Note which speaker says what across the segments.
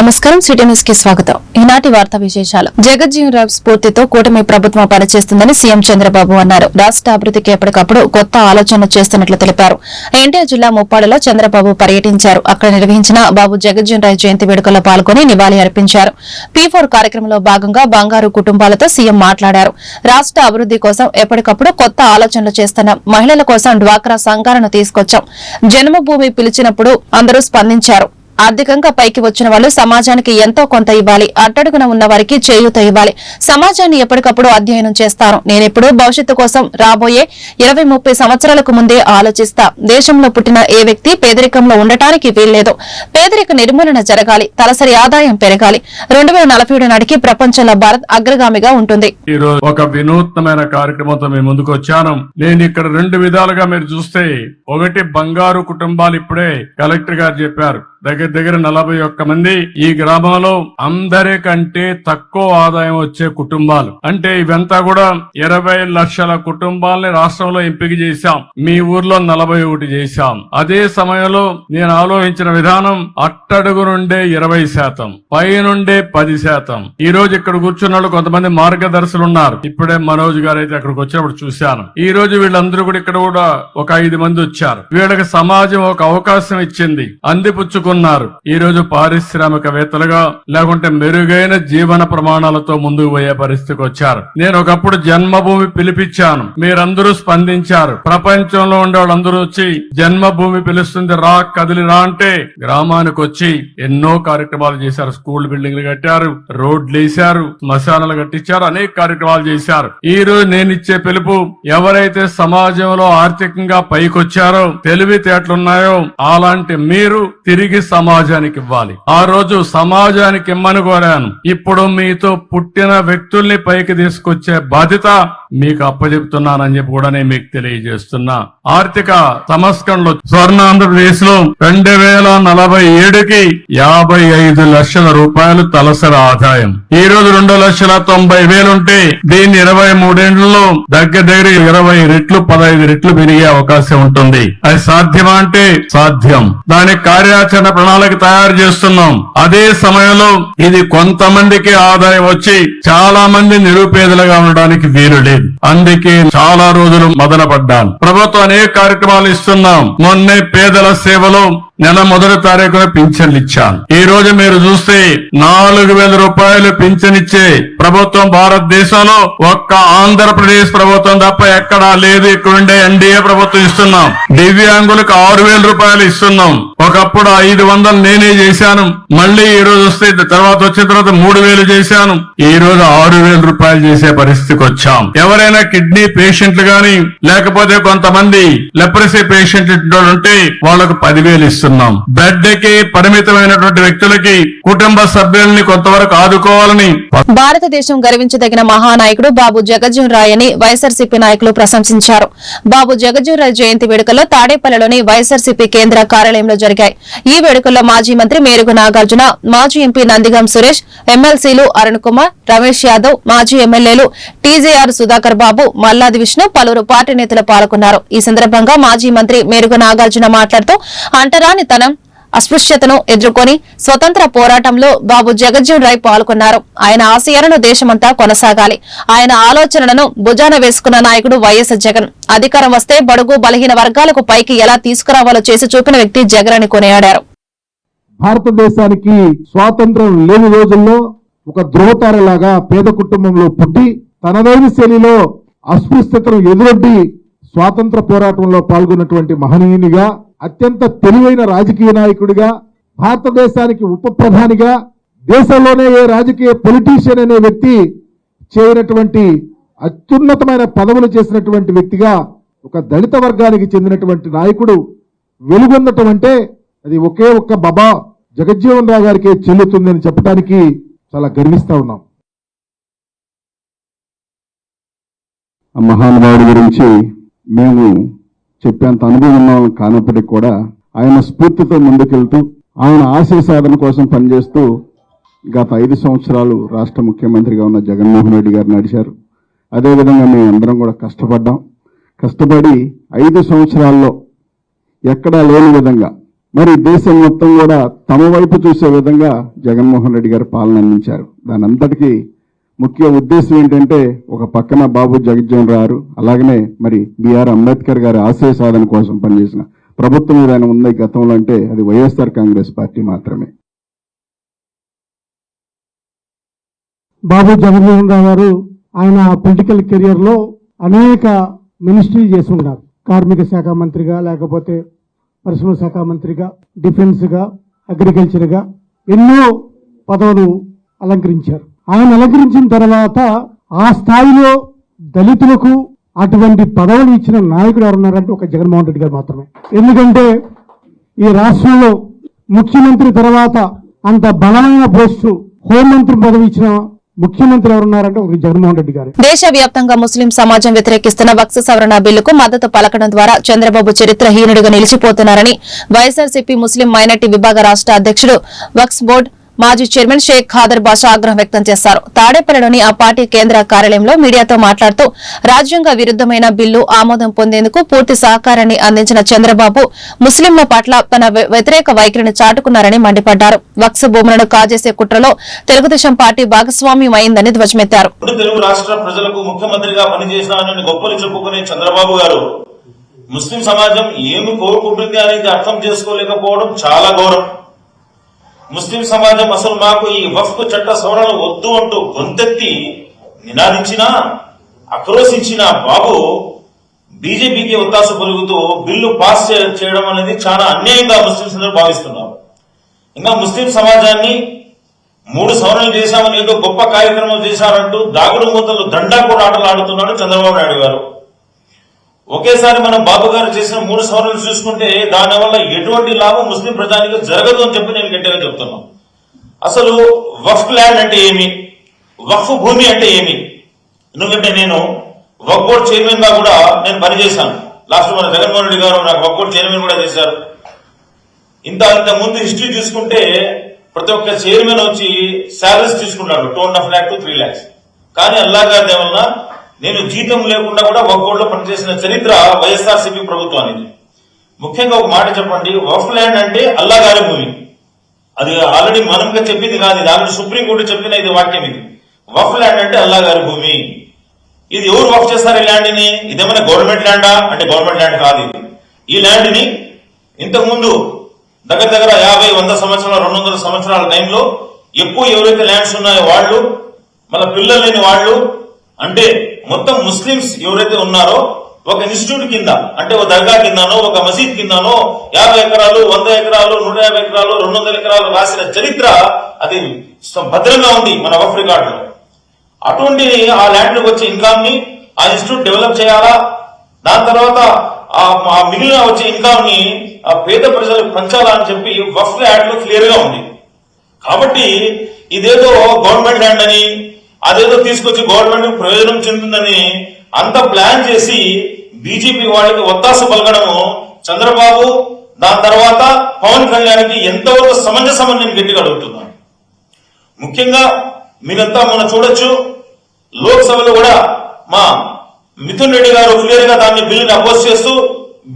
Speaker 1: నమస్కారం సిటీ న్యూస్కి స్వాగతం. ఈనాటి వార్తా విశేషాలు. జగజ్జీవన్ రావు స్ఫూర్తితో కూటమి ప్రభుత్వం పనిచేస్తుందని సీఎం చంద్రబాబు అన్నారు. రాష్ట్ర అభివృద్ధికి ఎప్పటికప్పుడు కొత్త ఆలోచనలు చేస్తున్నట్లు తెలిపారు. ఎన్టీఆర్ జిల్లా ముప్పాడలో చంద్రబాబు పర్యటించారు. అక్కడ నిర్వహించిన బాబు జగజ్జీవన్ రావు జయంతి వేడుకల్లో పాల్గొని నివాళి అర్పించారు. పీ ఫోర్ కార్యక్రమంలో భాగంగా బంగారు కుటుంబాలతో సీఎం మాట్లాడారు. రాష్ట్ర అభివృద్ధి కోసం ఎప్పటికప్పుడు కొత్త ఆలోచనలు చేస్తున్నాం. మహిళల కోసం డ్వాక్రా సంఘాలను తీసుకొచ్చాం. జన్మభూమి పిలిచినప్పుడు అందరూ స్పందించారు. ఆర్థికంగా పైకి వచ్చిన వాళ్ళు సమాజానికి ఎంతో కొంత ఇవ్వాలి. అట్టడుగున ఉన్న వారికి చేయూత ఇవ్వాలి. సమాజాన్ని ఎప్పటికప్పుడు అధ్యయనం చేస్తాను నేనెప్పుడు భవిష్యత్తు కోసం రాబోయే ఇరవై ముప్పై సంవత్సరాలకు ముందే ఆలోచిస్తా. దేశంలో పుట్టిన ఏ వ్యక్తి పేదరికంలో ఉండటానికి వీల్లేదు. పేదరిక నిర్మూలన జరగాలి. తలసరి ఆదాయం పెరగాలి. రెండు వేల నలభై ఏడు నాటికి ప్రపంచంలో భారత్ అగ్రగామిగా ఉంటుంది.
Speaker 2: ఒక వినూత్నమైన కార్యక్రమంతో మేము ముందుకు వచ్చాను. నేను ఇక్కడ రెండు విధాలుగా మీరు చూస్తే ఒకటి బంగారు కుటుంబాలు ఇప్పుడే కలెక్టర్ గారు చెప్పారు. దగ్గర దగ్గర నలభై ఒక్క మంది ఈ గ్రామంలో అందరికంటే తక్కువ ఆదాయం వచ్చే కుటుంబాలు. అంటే ఇవంతా కూడా ఇరవై లక్షల కుటుంబాలని రాష్ట్రంలో ఎంపిక చేశాం. మీ ఊర్లో నలభై ఒకటి చేశాం. అదే సమయంలో నేను ఆలోచించిన విధానం అట్టడుగు నుండే ఇరవై శాతం పై నుండే పది శాతం. ఈ రోజు ఇక్కడ కూర్చున్న వాళ్ళు కొంతమంది మార్గదర్శులు ఉన్నారు. ఇప్పుడే మనోజ్ గారు అయితే అక్కడికి వచ్చినప్పుడు చూశాను. ఈ రోజు వీళ్ళందరూ కూడా ఇక్కడ కూడా ఒక ఐదు మంది వచ్చారు. వీళ్ళకి సమాజం ఒక అవకాశం ఇచ్చింది. అందిపుచ్చుకు అందిపుచ్చుకున్నారు ఈ రోజు పారిశ్రామికవేత్తలుగా లేకుంటే మెరుగైన జీవన ప్రమాణాలతో ముందుకు పోయే పరిస్థితికి వచ్చారు. నేను ఒకప్పుడు జన్మభూమి పిలిపించాను. మీరందరూ స్పందించారు. ప్రపంచంలో ఉండే వాళ్ళందరూ వచ్చి జన్మభూమి పిలుస్తుంది రా కదిలి రా అంటే గ్రామానికి వచ్చి ఎన్నో కార్యక్రమాలు చేశారు. స్కూల్ బిల్డింగ్లు కట్టారు రోడ్లు వేశారు శ్మశానాలు కట్టించారు అనేక కార్యక్రమాలు చేశారు. ఈ రోజు నేను ఇచ్చే పిలుపు ఎవరైతే సమాజంలో ఆర్థికంగా పైకొచ్చారో తెలివితేటలున్నాయో అలాంటి మీరు తిరిగి సమాజానికి ఇవ్వాలి. ఆ రోజు సమాజానికి ఇమ్మని కోరాను. ఇప్పుడు మీతో పుట్టిన వ్యక్తుల్ని పైకి తీసుకొచ్చే బాధ్యత మీకు అప్పచెప్తున్నానని చెప్పి కూడా నేను మీకు తెలియజేస్తున్నా. ఆర్థిక సంస్కరణలు స్వర్ణ ఆంధ్రప్రదేశ్లో రెండు వేల నలభై ఏడుకి యాభై ఐదు లక్షల రూపాయలు తలసరి ఆదాయం. ఈ రోజు రెండు లక్షల తొంభై వేలుంటే దీన్ని ఇరవై మూడేళ్ళలో దగ్గర దగ్గర ఇరవై రెట్లు పదహైదు రెట్లు పెరిగే అవకాశం ఉంటుంది. అది సాధ్యమా అంటే సాధ్యం. దాని కార్యాచరణ ప్రణాళిక తయారు చేస్తున్నాం. అదే సమయంలో ఇది కొంతమందికి ఆదాయం వచ్చి చాలా మంది నిరుపేదలుగా ఉండడానికి వీలు లేదు. అందుకే చాలా రోజులు మొదలుపడ్డాను ప్రభుత్వం అనేక కార్యక్రమాలు ఇస్తున్నాం. మొన్నే పేదల సేవలో నెల మొదటి తారీఖున పింఛన్లు ఇచ్చాను. ఈ రోజు మీరు చూస్తే నాలుగు వేల రూపాయలు పింఛన్ ఇచ్చే ప్రభుత్వం భారతదేశంలో ఒక్క ఆంధ్రప్రదేశ్ ప్రభుత్వం తప్ప ఎక్కడా లేదు. ఇక్కడుండే ఎన్డీఏ ప్రభుత్వం ఇస్తున్నాం. దివ్యాంగులకు ఆరు వేల రూపాయలు ఇస్తున్నాం. ఒకప్పుడు ఐదు వందలు నేనే చేశాను. మళ్ళీ ఈ రోజు వస్తే తర్వాత వచ్చిన తర్వాత మూడు వేలు చేశాను. ఈ రోజు ఆరు వేల రూపాయలు చేసే పరిస్థితికి వచ్చాం. ఎవరైనా కిడ్నీ పేషెంట్లు గాని లేకపోతే కొంతమంది లెప్రసీ పేషెంట్లు ఉంటే వాళ్ళకు పదివేలు ఇస్తున్నాం. బెడ్కి పరిమితమైనటువంటి వ్యక్తులకి కుటుంబ సభ్యుల్ని కొంతవరకు ఆదుకోవాలని
Speaker 1: భారతదేశం గర్వించదగిన మహానాయకుడు బాబు జగజ్జన్ రాయ్ అని వైఎస్ఆర్సీపీ నాయకులు ప్రశంసించారు. బాబు జగజ్జన్ రాయ్ జయంతి వేడుకలో తాడేపల్లిలోని వైఎస్ఆర్సీపీ కేంద్ర కార్యాలయంలో జరిగాయి. ఈ వేడుకల్లో మాజీ మంత్రి మేరుగు నాగార్జున మాజీ ఎంపీ నందిగం సురేష్ ఎమ్మెల్సీలు అరుణ్ కుమార్ రమేష్ యాదవ్ మాజీ ఎమ్మెల్యేలు టీజేఆర్ సుధాకర్ బాబు మల్లాది విష్ణు పలువురు పార్టీ నేతలు పాల్గొన్నారు. ఈ సందర్భంగా మాజీ మంత్రి మేరుగు నాగార్జున మాట్లాడుతూ అంటరానితనం అస్పృశ్యతను ఎదుర్కొని స్వతంత్ర పోరాటంలో బాబు జగజ్జీవన్ రాయ్ పాల్గొన్నారు. ఆయన ఆశయాలను దేశమంతా కొనసాగాలి. ఆయన ఆలోచనలను భుజాన వేసుకున్న నాయకుడు వైఎస్ జగన్. అధికారం వస్తే బడుగు బలహీన వర్గాలకు పైకి ఎలా తీసుకురావాలో చేసి చూపిన వ్యక్తి జగన్ అని కొనియాడారు.
Speaker 3: భారతదేశానికి స్వాతంత్రం లేని రోజుల్లో ఒక ధ్రువతారలాగా పేద కుటుంబంలో పుట్టి తనదైన శైలిలో అస్పృశ్యతను ఎదురొడ్డి స్వాతంత్ర పోరాటంలో పాల్గొన్నటువంటి మహనీయునిగా అత్యంత తెలివైన రాజకీయ నాయకుడిగా భారతదేశానికి ఉప ప్రధానిగా దేశంలోనే ఏ రాజకీయ పొలిటీషియన్ అనే వ్యక్తి చేయనటువంటి అత్యున్నతమైన పదవులు చేసినటువంటి వ్యక్తిగా ఒక దళిత వర్గానికి చెందినటువంటి నాయకుడు వెలుగొందటం అంటే అది ఒకే ఒక్క బాబా. జగజ్జీవన్ రావు గారికి చెల్లుతుందని చెప్పడానికి చాలా గర్విస్తూ ఉన్నాం.
Speaker 4: ఆ మహానుభావుడి గురించి మేము చెప్పేంత అనుభవం ఉన్న కానప్పటికీ కూడా ఆయన స్ఫూర్తితో ముందుకెళ్తూ ఆయన ఆశయ సాధన కోసం పనిచేస్తూ గత ఐదు సంవత్సరాలు రాష్ట్ర ముఖ్యమంత్రిగా ఉన్న జగన్మోహన్ రెడ్డి గారు నడిచారు అదేవిధంగా మేము అందరం కూడా కష్టపడ్డాం. కష్టపడి ఐదు సంవత్సరాల్లో ఎక్కడా లేని విధంగా మరి దేశం మొత్తం కూడా తమ వైపు చూసే విధంగా జగన్మోహన్ రెడ్డి గారు పాలన అందించారు. దాని అంతటికీ ముఖ్య ఉద్దేశం ఏంటంటే ఒక పక్కన బాబు జగజ్జీవన్ రారు అలాగనే మరి బిఆర్ అంబేద్కర్ గారి ఆశయ సాధన కోసం పనిచేసిన ప్రభుత్వం ఏదైనా ఉంది గతంలో అంటే అది వైఎస్ఆర్ కాంగ్రెస్ పార్టీ మాత్రమే.
Speaker 5: బాబు జగన్మోహన్ రావు గారు ఆయన పొలిటికల్ కెరియర్లో అనేక మినిస్ట్రీ చేసి ఉన్నారు. కార్మిక శాఖ మంత్రిగా లేకపోతే పరిశ్రమ శాఖ మంత్రిగా డిఫెన్స్గా అగ్రికల్చర్గా ఎన్నో పదవులు అలంకరించారు. ఆయన అలంకరించిన తర్వాత ఆ స్థాయిలో దళితులకు అటువంటి పదవులు ఇచ్చిన నాయకుడు ఎవరున్నారంటే ఒక జగన్మోహన్ రెడ్డి గారు మాత్రమే. ఎందుకంటే ఈ రాష్ట్రంలో ముఖ్యమంత్రి తర్వాత అంత బలమైన పోస్టు హోంమంత్రి పదవి ఇచ్చిన ముఖ్యమంత్రి ఎవరున్నారంటే ఒక జగన్మోహన్ రెడ్డి గారు.
Speaker 1: దేశవ్యాప్తంగా ముస్లిం సమాజం వ్యతిరేకిస్తున్న వక్స్ సవరణ బిల్లుకు మద్దతు పలకడం ద్వారా చంద్రబాబు చరిత్రహీనుడిగా నిలిచిపోతున్నారని వైఎస్ఆర్సీపీ ముస్లిం మైనార్టీ విభాగ రాష్ట అధ్యక్షుడు వక్స్ బోర్డు మాజీ చైర్మన్ షేక్ ఖాదర్ బాషా ఆగ్రహం వ్యక్తం చేశారు. తాడేపల్లిలోని ఆ పార్టీ కేంద్ర కార్యాలయంలో మీడియాతో మాట్లాడుతూ రాజ్యాంగ విరుద్దమైన బిల్లు ఆమోదం పొందేందుకు పూర్తి సహకారాన్ని అందించిన చంద్రబాబు ముస్లింల పట్ల తన వ్యతిరేక వైఖరిని చాటుకున్నారని మండిపడ్డారు. వక్స్ భూములను కాజేసే కుట్రలో తెలుగుదేశం పార్టీ భాగస్వామ్యం అయిందని ధ్వజమెత్తారు
Speaker 6: తెలుగు రాష్ట్ర ప్రజలకు ముఖ్యమంత్రిగా గొప్పలు చెప్పుకునే చంద్రబాబు గారు ముస్లిం సమాజం ఏమి కోరుకుంటుంది అనేది అర్థం చేసుకోలేకపోవడం చాలా ఘోరం. ముస్లిం సమాజం అసలు మాకు ఈ వఫ్ చట్ట సవరణ వద్దు అంటూ గొంతెత్తి నినాదించినా ఆక్రోశించిన బాబు బీజేపీకి ఒత్తాస పలుకుతూ బిల్లు పాస్ చేయడం అనేది చాలా అన్యాయంగా ముస్లింస్ అందరూ భావిస్తున్నారు ఇంకా ముస్లిం సమాజాన్ని మూడు సవరణలు చేశామని ఏదో గొప్ప కార్యక్రమం చేశారంటూ దాగుడు మూతలు దండా కూడా ఆటలు ఆడుతున్నాడు చంద్రబాబు నాయుడు గారు. ఒకేసారి మనం బాబు గారు చేసిన మూడు సవరణలు చూసుకుంటే దానివల్ల ఎటువంటి లాభం ముస్లిం ప్రజానికి జరగదు అని చెప్పి నేను గట్టిగా చెప్తున్నాను అసలు వఫ్ ల్యాండ్ అంటే ఏమి? వఫ్ భూమి అంటే ఏమి? ఎందుకంటే నేను వక్ బోర్డ్ చైర్మన్గా కూడా నేను పనిచేశాను. లాస్ట్ మన జగన్మోహన్ రెడ్డి గారు నాకు వక్ బోర్డ్ చైర్మన్ కూడా చేశారు. ఇంత ఇంత ముందు హిస్టరీ చూసుకుంటే ప్రతి ఒక్క చైర్మన్ వచ్చి శాలరీస్ తీసుకున్నాడు two and half lakh to three lakhs. కానీ అల్లా గారి దేవల్ల నేను జీతం లేకుండా కూడా వక్ బోర్డ్ పనిచేసిన చరిత్ర వైఎస్ఆర్సీపీ ప్రభుత్వానికి ముఖ్యంగా ఒక మాట చెప్పండి వఫ్ ల్యాండ్ అంటే అల్లాగారి భూమి. అది ఆల్రెడీ మనంగా చెప్పింది కాదు ఇది ఆల్రెడీ సుప్రీంకోర్టు చెప్పిన ఇది వాక్యం ఇది. వఫ్ ల్యాండ్ అంటే అల్లాగారి భూమి. ఇది ఎవరు వఫ్ చేస్తారు ఈ ల్యాండ్ని? ఇదేమైనా గవర్నమెంట్ ల్యాండా? అంటే గవర్నమెంట్ ల్యాండ్ కాదు ఇది. ఈ ల్యాండ్ని ఇంతకుముందు దగ్గర దగ్గర యాభై వంద సంవత్సరాల రెండు వందల సంవత్సరాల టైంలో ఎక్కువ ఎవరైతే ల్యాండ్స్ ఉన్నాయో వాళ్ళు మన పిల్లలు లేని వాళ్ళు అంటే మొత్తం ముస్లిమ్స్ ఎవరైతే ఉన్నారో ఒక ఇన్స్టిట్యూట్ కింద అంటే ఒక దర్గా కిందనో ఒక మసీద్ కిందనో యాభై ఎకరాలు వంద ఎకరాలు నూట యాభై ఎకరాలు రెండు వందల ఎకరాలు రాసిన చరిత్ర అది భద్రంగా ఉంది మన వఫ్ రికార్డులో అటువంటి ఆ ల్యాండ్లోకి వచ్చే ఇన్కమ్ని ఆ ఇన్స్టిట్యూట్ డెవలప్ చేయాలా? దాని తర్వాత ఆ మిగిలిన వచ్చే ఇన్కమ్ని ఆ పేద ప్రజలకు పంచాలా అని చెప్పి వఫ్ యాడ్లో క్లియర్గా ఉంది. కాబట్టి ఇదేదో గవర్నమెంట్ ల్యాండ్ అని అదేదో తీసుకొచ్చి గవర్నమెంట్ ప్రయోజనం చెందుతుందని అంత ప్లాన్ చేసి బీజేపీ వాళ్ళకి ఒత్తాస పలకడము చంద్రబాబు దాని తర్వాత పవన్ కళ్యాణ్కి ఎంతవరకు సమంజసమని నేను గట్టిగా అడుగుతున్నాను. ముఖ్యంగా మీరంతా మొన్న చూడొచ్చు లోక్సభలో కూడా మా మిథున్ రెడ్డి గారు క్లియర్గా దాన్ని బిల్లుని అపోజ్ చేస్తూ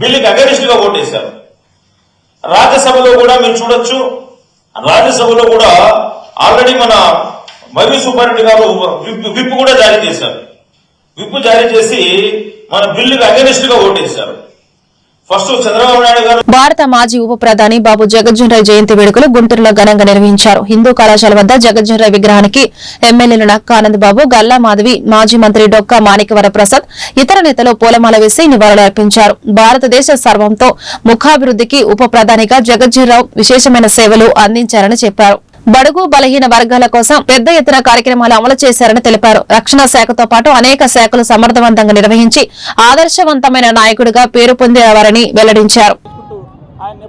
Speaker 6: బిల్లుకి అగనిస్ట్గా ఓటేశారు. రాజ్యసభలో కూడా మీరు చూడొచ్చు రాజ్యసభలో కూడా ఆల్రెడీ మన మవి సుబ్బారెడ్డి గారు విప్ కూడా జారీ చేశారు. విప్ జారీ చేసి మన బిల్లుకు అగెనిస్ట్గా ఓటేశారు
Speaker 1: భారత మాజీ ఉప ప్రధాని బాబు జగజ్జన్ రాయ్ జయంతి వేడుకలు గుంటూరులో ఘనంగా నిర్వహించారు. హిందూ కళాశాల వద్ద జగజ్జన్ రాయ్ విగ్రహానికి ఎమ్మెల్యేలు నక్కానంద్ బాబు గల్లా మాధవి మాజీ మంత్రి డొక్కా మాణికవర ప్రసాద్ ఇతర నేతలు పూలమాల వేసి నివాళులర్పించారు భారతదేశ సర్వంతో ముఖాభివృద్ధికి ఉప ప్రధానిగా జగజ్జన్ రావు విశేషమైన సేవలు అందించారని చెప్పారు. బడుగు బలహీన వర్గాల కోసం పెద్ద ఎత్తున కార్యక్రమాలు అమలు చేశారని తెలిపారు. రక్షణ శాఖతో పాటు అనేక శాఖలు సమర్థవంతంగా నిర్వహించి ఆదర్శవంతమైన నాయకుడిగా పేరు పొందేవారని వెల్లడించారు.
Speaker 7: ఆయన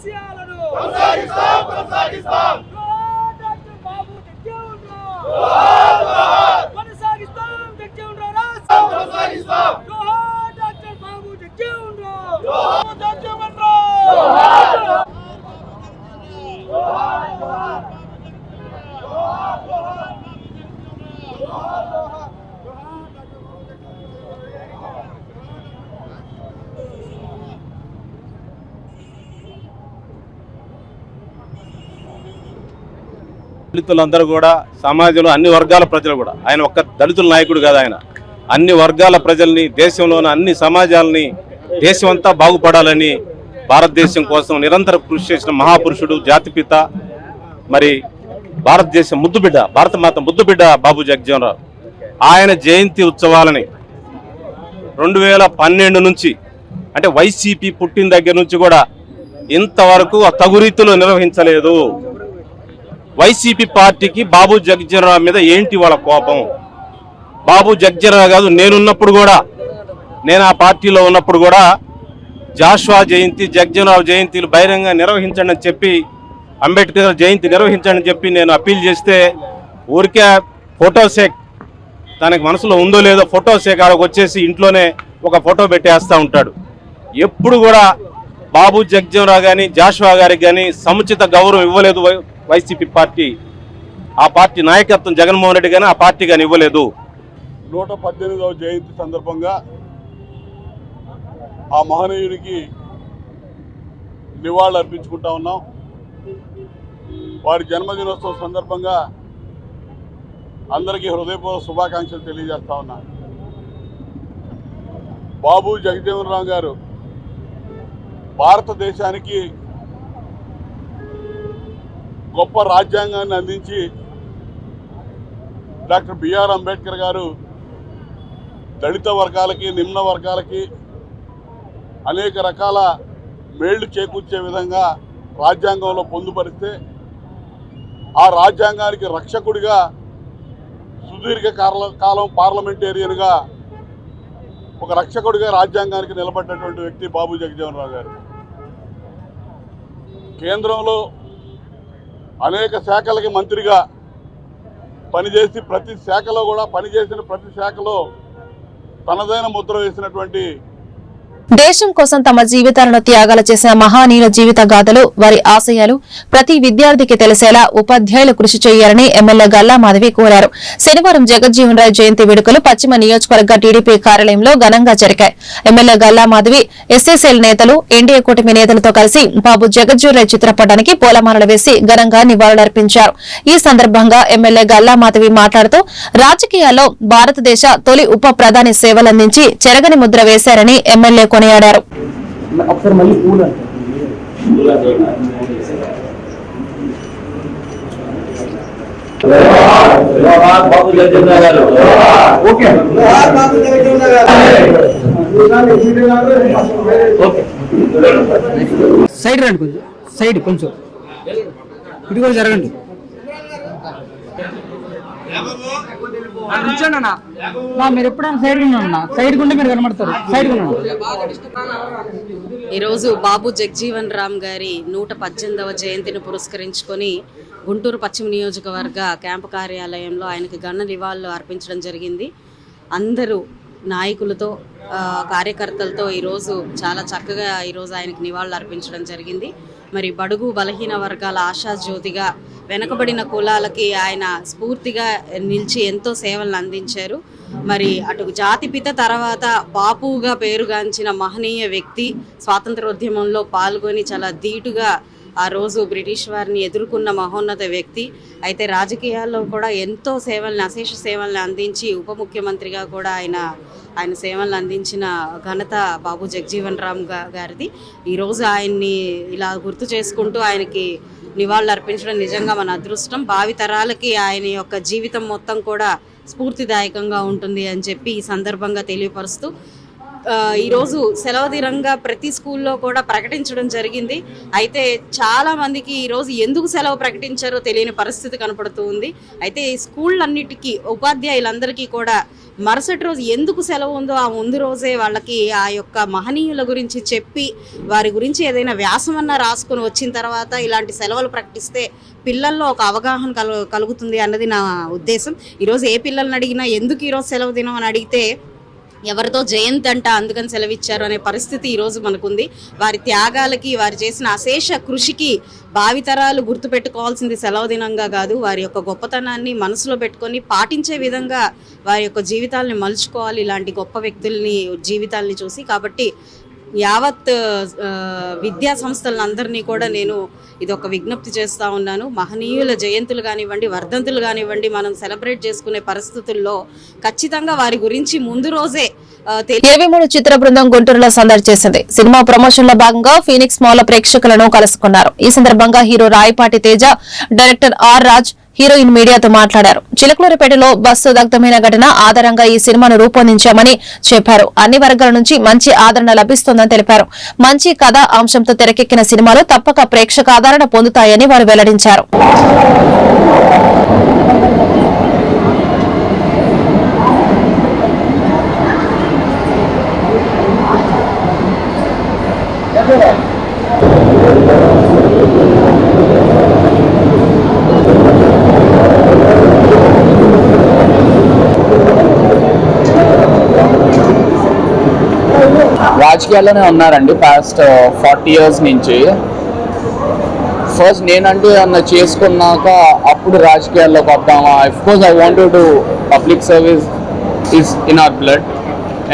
Speaker 7: ఆశయాలను కొనసాగిస్తాం కొనసాగిస్తాం. డాక్టర్ బాబు తెచ్చే ఉన్నారు కొనసాగిస్తాం తెచ్చే ఉన్నారు కొనసాగిస్తాం.
Speaker 8: డాక్టర్ బాబు తెచ్చే ఉన్నారు దళితులందరూ కూడా సమాజంలో అన్ని వర్గాల ప్రజలు కూడా ఆయన ఒక్క దళితుల నాయకుడు కాదు ఆయన. అన్ని వర్గాల ప్రజల్ని దేశంలోని అన్ని సమాజాలని దేశం అంతా బాగుపడాలని భారతదేశం కోసం నిరంతరం కృషి చేసిన మహాపురుషుడు జాతిపిత మరి భారతదేశం ముద్దుబిడ్డ భారతమాత ముద్దుబిడ్డ బాబు జగజ్జీవనరావు. ఆయన జయంతి ఉత్సవాలని రెండు వేల పన్నెండు నుంచి అంటే వైసీపీ పుట్టిన దగ్గర నుంచి కూడా ఇంతవరకు తగు రీతిలో నిర్వహించలేదు. వైసీపీ పార్టీకి బాబు జగజ్జనరావు మీద ఏంటి వాళ్ళ కోపం? బాబు జగజ్జనరావు కాదు నేనున్నప్పుడు కూడా నేను ఆ పార్టీలో ఉన్నప్పుడు కూడా జాషువా జయంతి జగజ్జనరావు జయంతిలు బహిరంగ నిర్వహించండి అని చెప్పి అంబేద్కర్ జయంతి నిర్వహించండి అని చెప్పి నేను అప్పీల్ చేస్తే ఊరికే ఫోటోసేక్ తనకి మనసులో ఉందో లేదో ఫోటో ఆడకు వచ్చేసి ఇంట్లోనే ఒక ఫోటో పెట్టేస్తూ ఉంటాడు. ఎప్పుడు కూడా బాబు జగ్జీవరావు కానీ జాషువా గారికి కానీ సముచిత గౌరవం ఇవ్వలేదు వై- వైసీపీ పార్టీ ఆ పార్టీ నాయకత్వం జగన్మోహన్ రెడ్డి కానీ ఆ పార్టీ కానీ ఇవ్వలేదు
Speaker 9: నూట పద్దెనిమిదవ జయంతి సందర్భంగా ఆ మహనీయుడికి నివాళులు అర్పించుకుంటా ఉన్నాం. వారి జన్మదినోత్సవం సందర్భంగా అందరికీ హృదయపూర్వక శుభాకాంక్షలు తెలియజేస్తా ఉన్నా. బాబు జగజీవనరావు గారు భారతదేశానికి గొప్ప రాజ్యాంగాన్ని అందించి డాక్టర్ బిఆర్ అంబేద్కర్ గారు దళిత వర్గాలకి నిమ్న వర్గాలకి అనేక రకాల మేళ్ళు చేకూర్చే విధంగా రాజ్యాంగంలో పొందుపరిస్తే ఆ రాజ్యాంగానికి రక్షకుడిగా సుదీర్ఘ కాలం పార్లమెంటేరియన్గా ఒక రక్షకుడిగా రాజ్యాంగానికి నిలబడ్డటువంటి వ్యక్తి బాబు జగజీవనరావు గారు. కేంద్రంలో అనేక శాఖలకి మంత్రిగా పనిచేసి ప్రతి శాఖలో కూడా పనిచేసిన ప్రతి శాఖలో తనదైన ముద్ర వేసినటువంటి
Speaker 1: దేశం కోసం తమ జీవితాలను త్యాగాలు చేసిన మహానీయుల జీవిత గాథలు వారి ఆశయాలు ప్రతి విద్యార్థికి తెలిసేలా ఉపాధ్యాయులు కృషి చేయాలని ఎమ్మెల్యే గల్లా మాధవి కోరారు. శనివారం జగజ్జీవన్ రాయ్ జయంతి వేడుకలు పశ్చిమ నియోజకవర్గ టీడీపీ కార్యాలయంలో ఘనంగా జరిగాయి. ఎమ్మెల్యే గల్లా మాధవి ఎస్ఎస్ఎల్ నేతలు ఎన్డీఏ కూటమి నేతలతో కలిసి బాబు జగజ్జీవన్ రాయ్ చిత్రపటానికి పూలమాలలు వేసి ఘనంగా నివాళులర్పించారు. ఈ సందర్భంగా ఎమ్మెల్యే గల్లా మాధవి మాట్లాడుతూ రాజకీయాల్లో భారతదేశ తొలి ఉప ప్రధాని సేవలందించి చెరగని ముద్ర వేశారని ఎమ్మెల్యే కొనియాడారు.
Speaker 10: సైడ్ రండి కొంచెం. సైడ్ కొంచెం. ఇటు కూడా జరగండి. మీరు ఎప్పుడైనా సైడ్ ఉన్నా? సైడ్ మీరు కనబడతారు. సైడ్
Speaker 11: ఈరోజు బాబు జగ్జీవన్ రామ్ గారి నూట పద్దెనిమిదవ జయంతిని పురస్కరించుకొని గుంటూరు పశ్చిమ నియోజకవర్గ క్యాంపు కార్యాలయంలో ఆయనకి ఘన నివాళులు అర్పించడం జరిగింది. అందరూ నాయకులతో కార్యకర్తలతో ఈరోజు చాలా చక్కగా ఈరోజు ఆయనకి నివాళులు అర్పించడం జరిగింది. మరి బడుగు బలహీన వర్గాల ఆశాజ్యోతిగా వెనకబడిన కులాలకి ఆయన స్ఫూర్తిగా నిలిచి ఎంతో సేవలను అందించారు. మరి అటు జాతిపిత తర్వాత బాపుగా పేరుగాంచిన మహనీయ వ్యక్తి స్వాతంత్రోద్యమంలో పాల్గొని చాలా ధీటుగా ఆ రోజు బ్రిటిష్ వారిని ఎదుర్కొన్న మహోన్నత వ్యక్తి. అయితే రాజకీయాల్లో కూడా ఎంతో సేవల్ని అశేష సేవల్ని అందించి ఉప ముఖ్యమంత్రిగా కూడా ఆయన ఆయన సేవలను అందించిన ఘనత బాబు జగజీవన్ రామ్ గారిది. ఈరోజు ఆయన్ని ఇలా గుర్తు చేసుకుంటూ ఆయనకి నివాళులు అర్పించడం నిజంగా మన అదృష్టం. భావి తరాలకి ఆయన యొక్క జీవితం మొత్తం కూడా స్ఫూర్తిదాయకంగా ఉంటుంది అని చెప్పి ఈ సందర్భంగా తెలియపరుస్తూ ఈరోజు సెలవు దినంగా ప్రతి స్కూల్లో కూడా ప్రకటించడం జరిగింది. అయితే చాలా మందికి ఈరోజు ఎందుకు సెలవు ప్రకటించారో తెలియని పరిస్థితి కనపడుతూ ఉంది. అయితే ఈ స్కూళ్ళన్నిటికీ ఉపాధ్యాయులందరికీ కూడా మరుసటి రోజు ఎందుకు సెలవు ఉందో ఆ ముందు రోజే వాళ్ళకి ఆ యొక్క మహనీయుల గురించి చెప్పి వారి గురించి ఏదైనా వ్యాసమన్నా రాసుకొని వచ్చిన తర్వాత ఇలాంటి సెలవులు ప్రకటిస్తే పిల్లల్లో ఒక అవగాహన కలు కలుగుతుంది అన్నది నా ఉద్దేశం. ఈరోజు ఏ పిల్లల్ని అడిగినా ఎందుకు ఈరోజు సెలవు దినం అని అడిగితే ఎవరితో జయంత్ అంట అందుకని సెలవిచ్చారు అనే పరిస్థితి ఈరోజు మనకుంది. వారి త్యాగాలకి వారు చేసిన అశేష కృషికి భావితరాలు గుర్తుపెట్టుకోవాల్సింది సెలవు దినంగా కాదు వారి యొక్క గొప్పతనాన్ని మనసులో పెట్టుకొని పాటించే విధంగా వారి యొక్క జీవితాలని మలుచుకోవాలి. ఇలాంటి గొప్ప వ్యక్తుల్ని జీవితాల్ని చూసి కాబట్టి యావత్ విద్యా సంస్థలందరినీ కూడా నేను ఇది ఒక విజ్ఞప్తి చేస్తూ ఉన్నాను. మహనీయుల జయంతులు కానివ్వండి వర్ధంతులు కానివ్వండి మనం సెలబ్రేట్ చేసుకునే పరిస్థితుల్లో ఖచ్చితంగా వారి గురించి ముందు రోజే
Speaker 1: ఇరవై మూడు చిత్ర బృందం గుంటూరులో సందడి చేసింది. సినిమా ప్రమోషన్లో భాగంగా ఫీనిక్స్ మాల్ ప్రేక్షకులను కలుసుకున్నారు. ఈ సందర్భంగా hero Rayapati Teja director R Raj heroine మీడియాతో మాట్లాడారు. చిలకలూరిపేటలో బస్సు దగ్ధమైన ఘటన ఆధారంగా ఈ సినిమాను రూపొందించామని చెప్పారు. అన్ని వర్గాల నుంచి మంచి ఆదరణ లభిస్తోందని తెలిపారు. మంచి కథా అంశంతో తెరకెక్కిన సినిమాలు తప్పక ప్రేక్షక ఆదరణ పొందుతాయని వారు వెల్లడించారు.
Speaker 12: రాజకీయాల్లోనే ఉన్నారండి పాస్ట్ ఫార్టీ ఇయర్స్ నుంచి. ఫస్ట్ నేనంటూ ఏమన్నా చేసుకున్నాక అప్పుడు రాజకీయాల్లోకి వద్దామా? Of course I want to public service is in our blood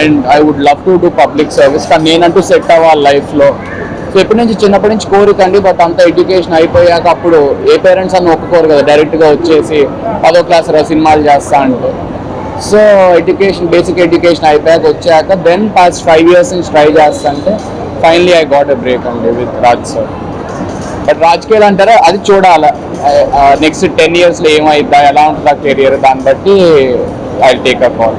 Speaker 12: and I would love to do public service కానీ నేనంటూ సెట్ అవ్వాలి లైఫ్లో సో ఎప్పటి నుంచి? చిన్నప్పటి నుంచి కోరికండి బట్ అంత ఎడ్యుకేషన్ అయిపోయాక అప్పుడు ఏ పేరెంట్స్ అని ఒప్పుకోరు కదా డైరెక్ట్గా వచ్చేసి పదో క్లాస్ సినిమాలు చేస్తా అంటే. సో ఎడ్యుకేషన్ బేసిక్ ఎడ్యుకేషన్ అయిపోయాక వచ్చాక దెన్ పాస్ట్ ఫైవ్ ఇయర్స్ నుంచి ట్రై చేస్తుంటే finally I got a break అండి విత్ రాజ్ సార్ బట్ రాజకీయాలు అంటారా అది చూడాలి. నెక్స్ట్ టెన్ ఇయర్స్లో ఏమైద్దా ఎలా ఉంటుందా కెరియర్ దాన్ని బట్టి ఐ టేక్ అ కాల్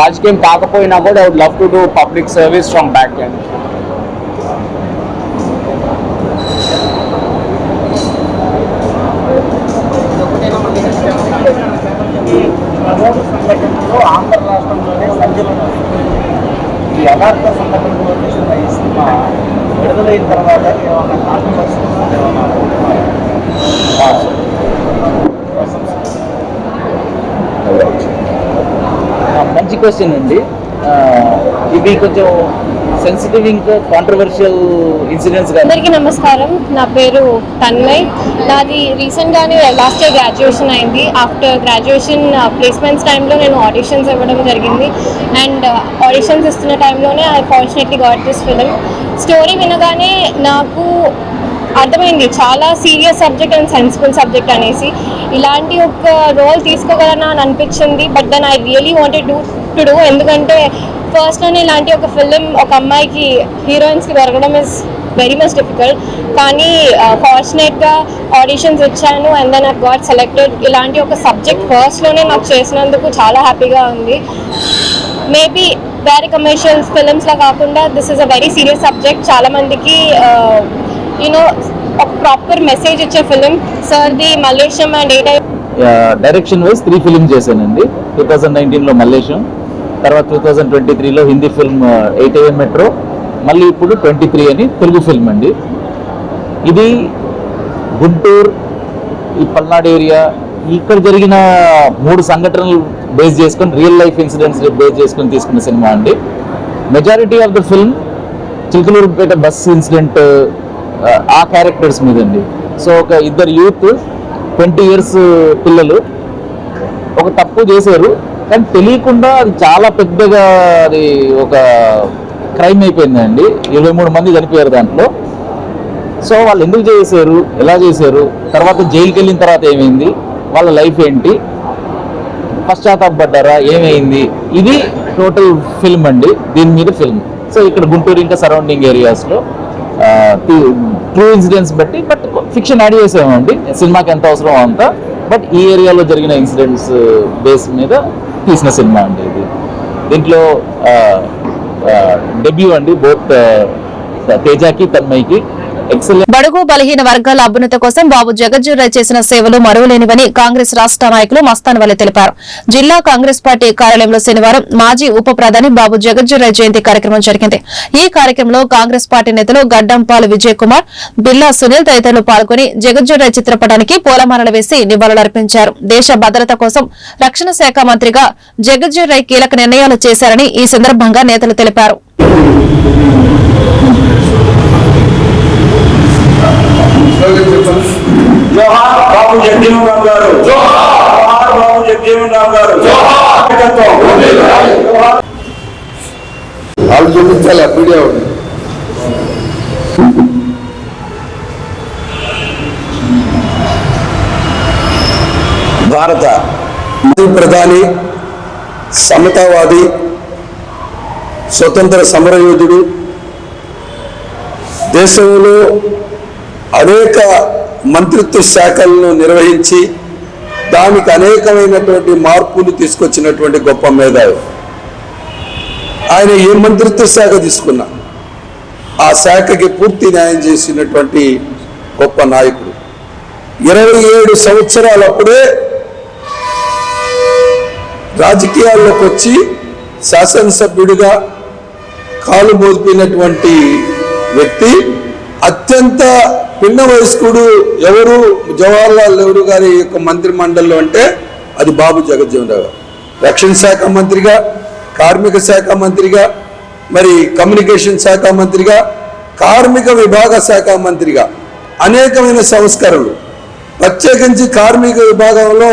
Speaker 12: రాజకీయం కాకపోయినా కూడా I would love to do public service from back and
Speaker 7: మూడు సంఘటనలో ఆంధ్ర రాష్ట్రంలోనే సంచలనం. ఈ యథార్థ సంఘటనలో తీసిన ఈ సినిమా విడుదలైన తర్వాత ఏమన్నా కాంట్రవర్సీ
Speaker 12: మంచి క్వశ్చన్ అండి. ఇది కొంచెం సెన్సిటివ్ ఇంకా కాంట్రవర్షియల్ ఇన్సిడెంట్స్
Speaker 13: అందరికీ నమస్కారం. నా పేరు తన్మయ్. నాది రీసెంట్గానే లాస్ట్ ఇయర్ గ్రాడ్యుయేషన్ అయింది. ఆఫ్టర్ గ్రాడ్యుయేషన్ ప్లేస్మెంట్స్ టైంలో నేను ఆడిషన్స్ ఇవ్వడం జరిగింది. అండ్ ఆడిషన్స్ uh, ఇస్తున్న టైంలోనే I fortunately got this film story వినగానే నాకు అర్థమైంది. చాలా serious subject and sensible subject అనేసి. ఇలాంటి ఒక రోల్ తీసుకోగలనా అని అనిపించింది. But then I really wanted do to do ఎందుకంటే ఫస్ట్లోనే ఇలాంటి ఒక ఫిలిం ఒక అమ్మాయికి హీరోయిన్స్కి దొరకడం ఇస్ వెరీ మచ్ డిఫికల్ట్ కానీ ఫార్చునేట్గా ఆడిషన్స్ ఇచ్చాను and then I got selected ఇలాంటి ఒక సబ్జెక్ట్ ఫస్ట్లోనే నాకు చేసినందుకు చాలా హ్యాపీగా ఉంది. మేబీ వేరే కమర్షియల్ ఫిలిమ్స్లా కాకుండా this is a very serious subject చాలా మందికి యూనో ఒక ప్రాపర్ మెసేజ్ ఇచ్చే ఫిలిం సార్ది మలేషియం and a type
Speaker 12: direction wise three film చేశానండి. టూ థౌజండ్ నైన్టీన్లో మల్లేశం. తర్వాత టూ థౌజండ్ ట్వంటీ త్రీలో Hindi film eight AM metro మళ్ళీ ఇప్పుడు ట్వంటీ త్రీ అని తెలుగు ఫిల్మ్ అండి. ఇది గుంటూరు ఈ పల్నాడు ఏరియా ఇక్కడ జరిగిన మూడు సంఘటనలు బేస్ చేసుకొని రియల్ లైఫ్ ఇన్సిడెంట్స్ బేస్ చేసుకొని తీసుకున్న సినిమా అండి. Majority of the film Chilakaluripet bus incident ఆ క్యారెక్టర్స్ మీద అండి సో ఒక ఇద్దరు యూత్ ట్వంటీ ఇయర్స్ పిల్లలు ఒక తప్పు చేశారు. కానీ తెలియకుండా అది చాలా పెద్దగా అది ఒక క్రైమ్ అయిపోయిందండి. ఇరవై మూడు మంది చనిపోయారు దాంట్లో. సో వాళ్ళు ఎందుకు చేశారు ఎలా చేశారు తర్వాత జైలుకి వెళ్ళిన తర్వాత ఏమైంది? వాళ్ళ లైఫ్ ఏంటి? పశ్చాత్తాపడ్డారా? ఏమైంది? ఇది టోటల్ ఫిల్మ్ అండి. దీని మీద ఫిల్మ్ సో ఇక్కడ గుంటూరు ఇంకా సరౌండింగ్ ఏరియాస్లో ట్రూ ఇన్సిడెంట్స్ బట్టి బట్ ఫిక్షన్ యాడ్ చేసామండి సినిమాకి ఎంత అవసరం అంత. బట్ ఈ ఏరియాలో జరిగిన ఇన్సిడెంట్స్ బేస్ uh, మీద తీసిన సినిమా అండి ఇది. దీంట్లో డెబ్యూ అండి బోత్ తేజాకి తన్మయ్కి
Speaker 1: బడుగు బలహీన వర్గాల అభ్యున్నత కోసం బాబు జగజ్జీవన్ చేసిన సేవలు మరువలేనివని కాంగ్రెస్ రాష్ట్ర నాయకులు మస్తాన్ వల్లి తెలిపారు. జిల్లా కాంగ్రెస్ పార్టీ కార్యాలయంలో శనివారం మాజీ ఉప ప్రధాని బాబు జగజ్జీవన్ జయంతి కార్యక్రమం జరిగింది. ఈ కార్యక్రమంలో కాంగ్రెస్ పార్టీ నేతలు గడ్డంపాలు విజయ్ కుమార్ బిల్లా సునీల్ తదితరులు పాల్గొని జగజ్జీవన్ చిత్రపటానికి పూలమాలలు వేసి నివాళులర్పించారు. దేశ భద్రత కోసం రక్షణ శాఖ మంత్రిగా జగజ్జీవన్ కీలక నిర్ణయాలు చేశారని ఈ సందర్భంగా నేతలు తెలిపారు.
Speaker 7: జోహార్ బాబు జగజీవన్ రామ్ గారు. జోహార్ బాబు జగజీవన్ రామ్ గారు
Speaker 3: వాళ్ళు చూపించాలి
Speaker 14: భారత మాజీ ప్రధాని సమతావాది స్వతంత్ర సమరయోధుడు దేశంలో అనేక మంత్రిత్వ శాఖలను నిర్వహించి దానికి అనేకమైనటువంటి మార్పులు తీసుకొచ్చినటువంటి గొప్ప మేధావి. ఆయన ఏ మంత్రిత్వ శాఖ తీసుకున్నా ఆ శాఖకి పూర్తి న్యాయం చేసినటువంటి గొప్ప నాయకుడు. ఇరవై ఏడు సంవత్సరాలప్పుడే రాజకీయాల్లోకి వచ్చి శాసనసభ్యుడిగా కాలు మోపినటువంటి వ్యక్తి అత్యంత పిన్న వయస్కుడు ఎవరు? జవహర్లాల్ నెహ్రూ గారి యొక్క మంత్రి మండలిలో అంటే అది బాబు జగజ్జీవన్ రావు రక్షణ శాఖ మంత్రిగా కార్మిక శాఖ మంత్రిగా మరి కమ్యూనికేషన్ శాఖ మంత్రిగా కార్మిక విభాగ శాఖ మంత్రిగా అనేకమైన సంస్కరణలు. ప్రత్యేకించి కార్మిక విభాగంలో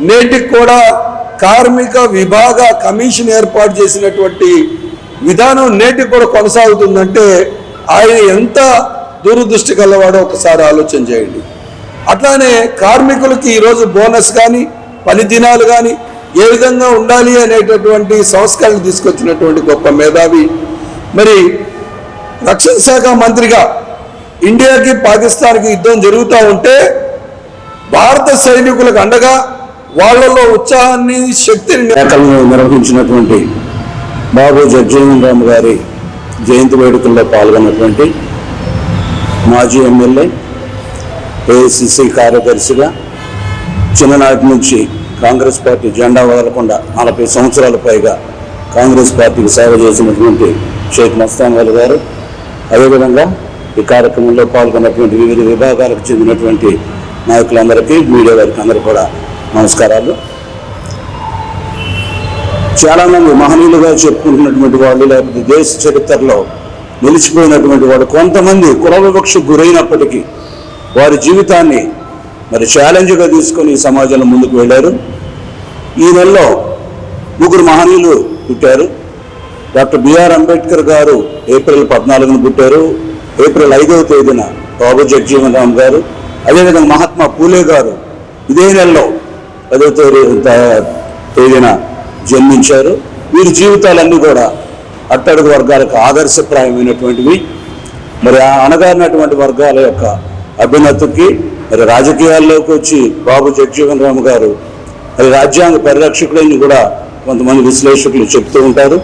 Speaker 14: నేటికి కూడా కార్మిక విభాగ కమిషన్ ఏర్పాటు చేసినటువంటి విధానం నేటికి కూడా కొనసాగుతుందంటే ఆయన ఎంత దూరదృష్టి గలవాడు ఒకసారి ఆలోచన చేయండి. అట్లానే కార్మికులకి ఈరోజు బోనస్ కానీ పని దినాలు కానీ ఏ విధంగా ఉండాలి అనేటటువంటి సంస్కరణలు తీసుకొచ్చినటువంటి గొప్ప మేధావి. మరి రక్షణ శాఖ మంత్రిగా ఇండియాకి పాకిస్తాన్కి యుద్ధం జరుగుతూ ఉంటే భారత సైనికులకు అండగా వాళ్ళలో ఉత్సాహాన్ని శక్తిని నిర్వహించినటువంటి బాబు జగ్జీవన్ రామ్ గారి జయంతి వేడుకల్లో పాల్గొన్నటువంటి మాజీ ఎమ్మెల్యే ఏఐసిసి కార్యదర్శిగా చిన్ననాటి నుంచి కాంగ్రెస్ పార్టీ జెండా వదలకుండా నలభై సంవత్సరాల పైగా కాంగ్రెస్ పార్టీకి సేవ చేసినటువంటి షేక్ మస్తాన్ అలీ గారు. అదేవిధంగా ఈ కార్యక్రమంలో పాల్గొన్నటువంటి వివిధ విభాగాలకు చెందినటువంటి నాయకులందరికీ మీడియా వారికి అందరూ కూడా నమస్కారాలు. చాలామంది మహనీయులుగా చెప్పుకుంటున్నటువంటి వాళ్ళు లేకపోతే దేశ చరిత్రలో నిలిచిపోయినటువంటి వాడు. కొంతమంది కుల వివక్షకు గురైనప్పటికీ వారి జీవితాన్ని మరి ఛాలెంజ్గా తీసుకొని సమాజంలో ముందుకు వెళ్ళారు. ఈ నెలలో ముగ్గురు మహనీయులు పుట్టారు. డాక్టర్ బిఆర్ అంబేద్కర్ గారు ఏప్రిల్ పద్నాలుగున పుట్టారు. ఏప్రిల్ ఐదవ తేదీన బాబు జగ్జీవన్ రామ్ గారు అదేవిధంగా మహాత్మా పూలే గారు ఇదే నెలలో పదవ తేదీ తేదీన జన్మించారు. వీరి జీవితాలన్నీ కూడా అట్టడుగు వర్గాలకు ఆదర్శప్రాయమైనటువంటివి. మరి ఆ అణగారినటువంటి వర్గాల యొక్క అభ్యున్నతికి మరి రాజకీయాల్లోకి వచ్చి బాబు జగజీవన్ రామ్ గారు మరి రాజ్యాంగ పరిరక్షకులని కూడా కొంతమంది విశ్లేషకులు చెప్తూ ఉంటారు.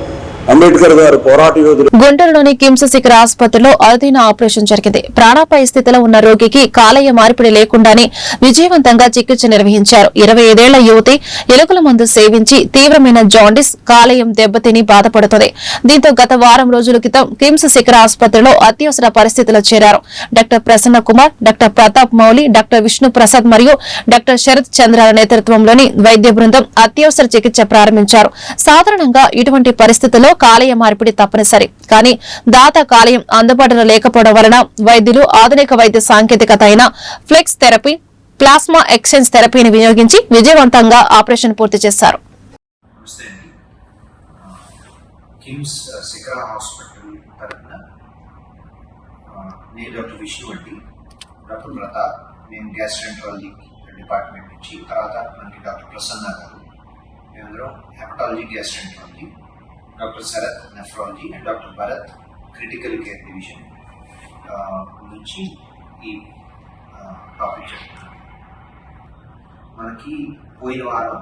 Speaker 14: అంబేద్కర్ గారు పోరాట యోధుడు
Speaker 1: గుంటూరులోని కిమ్స్ శిఖర ఆసుపత్రిలో అరుదైన ఆపరేషన్ జరిగింది. ప్రాణాపాయ స్థితిలో ఉన్న రోగికి కాలయ మార్పిడి లేకుండానే విజయవంతంగా చికిత్స నిర్వహించారు. ఇరవై ఐదేళ్ళ యువతి ఎలుకల మందు సేవించి తీవ్రమైన జాండిస్ కాలేయం దెబ్బతిని బాధపడుతుంది. దీంతో గత వారం రోజుల క్రితం కిమ్స్ శిఖర ఆసుపత్రిలో అత్యవసర పరిస్థితిలో చేరారు. Doctor Prasanna Kumar doctor Pratap Mouli doctor Vishnu Prasad మరియు డాక్టర్ శరత్ చంద్రాల నేతృత్వంలోని వైద్య బృందం అత్యవసర చికిత్స ప్రారంభించారు. సాధారణంగా ఇటువంటి పరిస్థితుల్లో కాలేయ మార్పిడి తప్పనిసరి. కానీ దాత కాలేయం అందుబాటులో లేకపోవడం వలన వైద్యులు ఆధునిక వైద్య సాంకేతికత అయిన ఫ్లెక్స్ థెరపీ ప్లాస్మా ఎక్స్చేంజ్ థెరపీని వినియోగించి విజయవంతంగా ఆపరేషన్ పూర్తి చేశారు.
Speaker 15: కిమ్స్ శిఖర హాస్పిటల్ తరఫున నేను డాక్టర్ విష్ణు డాక్టర్ ప్రతాప్ మేము గ్యాస్ట్రెంట్రాలజీ డిపార్ట్మెంట్ నుంచి తర్వాత మనకి డాక్టర్ ప్రసన్న గారు మేమందరం hepatology gastroenterology doctor Sarath nephrology and doctor Bharat critical care division నుంచి ఈ uh, టాపిక్ చెప్తున్నాను మనకి పోయిన వారం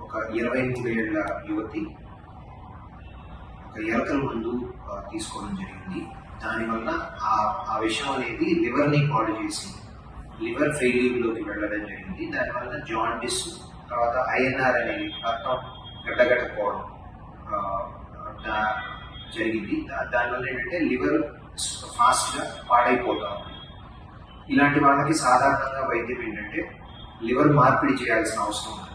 Speaker 15: ఒక ఇరవై మూడేళ్ళ యువతి ఒక ఎలకల మందు uh, తీసుకోవడం జరిగింది. దానివల్ల ఆ ఆ విషయం అనేది లివర్ని పాడు చేసి లివర్ ఫెయిల్యూర్లోకి వెళ్ళడం జరిగింది. దానివల్ల జాండిస్ తర్వాత ఐఎన్ఆర్ అనేది రక్తం గడ్డగట్టకపోవడం uh, జరిగింది. దానివల్ల ఏంటంటే లివర్ ఫాస్ట్గా పాడైపోతా. ఉంది ఇలాంటి వాళ్ళకి సాధారణంగా వైద్యం ఏంటంటే లివర్ మార్పిడి చేయాల్సిన అవసరం ఉంది.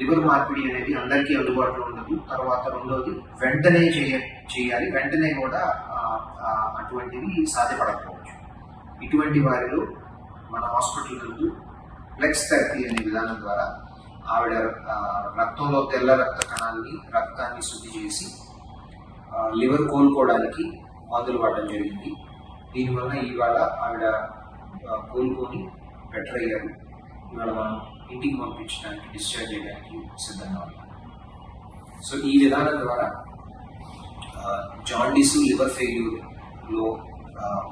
Speaker 15: లివర్ మార్పిడి అనేది అందరికీ అందుబాటులో ఉండదు. తర్వాత రెండోది వెంటనే చేయ చేయాలి. వెంటనే కూడా అటువంటివి సాధ్యపడకపోవచ్చు. ఇటువంటి వారిలో మన హాస్పిటల్ నందు ఫ్లెక్స్ థెరపీ అనే విధానం ద్వారా ఆవిడ రక్తంలో తెల్ల రక్త కణాలని రక్తాన్ని శుద్ధి చేసి లివర్ కోలుకోవడానికి మందులు వాడడం జరిగింది. దీనివల్ల ఇవాళ ఆవిడ కోలుకొని బెటర్ అయ్యారు. ఇవాళ మనం ఇంటికి పంపించడానికి డిశ్చార్జ్ చేయడానికి సిద్ధంగా ఉన్నాం. సో ఈ విధానం ద్వారా జాండీస్ లివర్ ఫెయిల్యూర్లో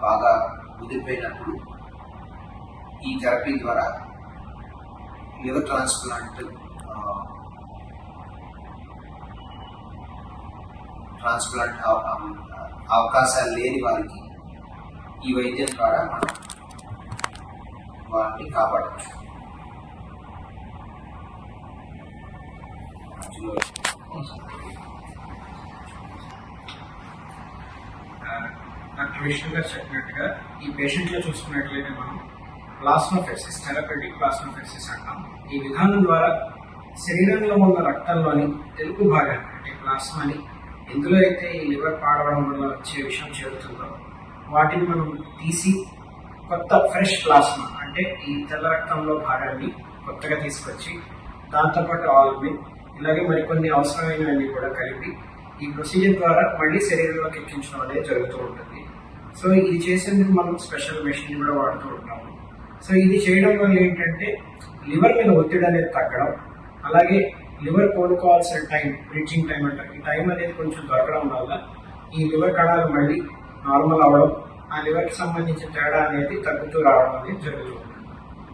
Speaker 15: బాగా ముదిరిపోయినప్పుడు ఈ థెరపీ ద్వారా లివర్ ట్రాన్స్ప్లాంట్ ట్రాన్స్ప్లాంట్ um, అవకాశాలు లేని వారికి ఈ వైద్యం ద్వారా మనం వారిని కాపాడవచ్చు.
Speaker 16: డాక్టర్ విష్ణు గారు చెప్పినట్టుగా ఈ పేషెంట్లో చూసుకున్నట్లయితే మనం ప్లాస్మోఫెసిస్ థెరపెటిక్ ప్లాస్మోఫెసిస్ అంటాం. ఈ విధానం ద్వారా శరీరంలో ఉన్న రక్తంలోని తెలుపు భాగాన్ని అంటే ప్లాస్మాని ఎందులో అయితే ఈ లివర్ పాడవడం వల్ల వచ్చే విషయం చేరుతుందో వాటిని మనం తీసి కొత్త ఫ్రెష్ ప్లాస్మా అంటే ఈ తెల్ల రక్తంలో భాగాన్ని కొత్తగా తీసుకొచ్చి దాంతోపాటు ఆల్మిన్ ఇలాగే మరికొన్ని అవసరమైనవన్నీ కూడా కలిపి ఈ ప్రొసీజర్ ద్వారా మళ్ళీ శరీరంలోకి ఎక్కించడం అనేది జరుగుతూ ఉంటుంది. సో ఇది చేసేందుకు మనం స్పెషల్ మెషిన్ కూడా వాడుతూ ఉంటాము. సో ఇది చేయడం వల్ల ఏంటంటే లివర్ మీద ఒత్తిడి అనేది తగ్గడం అలాగే లివర్ కోలుకోవాల్సిన టైం బ్లీచింగ్ టైం అంటారు. ఈ టైం అనేది కొంచెం దొరకడం వల్ల ఈ లివర్ కణాలు మళ్ళీ నార్మల్ అవ్వడం ఆ లివర్కి సంబంధించిన తేడా అనేది తగ్గుతూ రావడం అనేది జరుగుతుంది.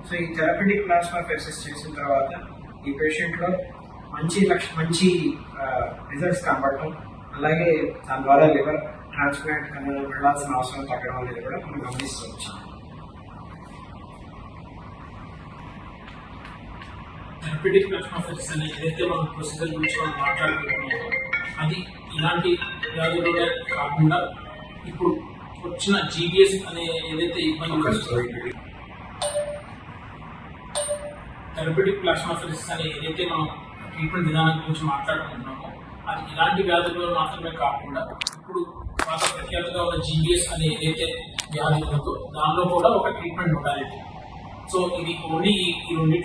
Speaker 16: సో ఈ థెరపటిక్ ప్లాస్మా ఫెసిస్ చేసిన తర్వాత ఈ పేషెంట్లో మంచి లక్ష మంచి రిజల్ట్స్ కనబడటం అలాగే దాని ద్వారా లివర్ ట్రాన్స్ప్లాంట్ కన్నా వెళ్ళాల్సిన అవసరం తగ్గడం అనేది కూడా మనం గమనిస్తూ వచ్చాం
Speaker 7: థెరపటిక్ ప్లాస్మాఫెసిస్ అని ఏదైతే మనం ప్రొసీజర్ గురించి మనం మాట్లాడుకుంటున్నామో అది ఇలాంటి వ్యాధులుగా కాకుండా ఇప్పుడు వచ్చిన జీబీఎస్ అనే ఏదైతే ఇబ్బంది థెరపటిక్ ప్లాస్మాఫెసిస్ అనే ఏదైతే మనం ట్రీట్మెంట్ విధానం గురించి మాట్లాడుకుంటున్నామో అది ఇలాంటి వ్యాధుల్లో మాత్రమే కాకుండా ఇప్పుడు బాగా ప్రఖ్యాతగా ఉన్న జీబీఎస్ అనే ఏదైతే వ్యాధి ఉందో దానిలో కూడా ఒక ట్రీట్మెంట్ ఉండాలి సో ఇది ఓన్లీ ఈ రెండింటి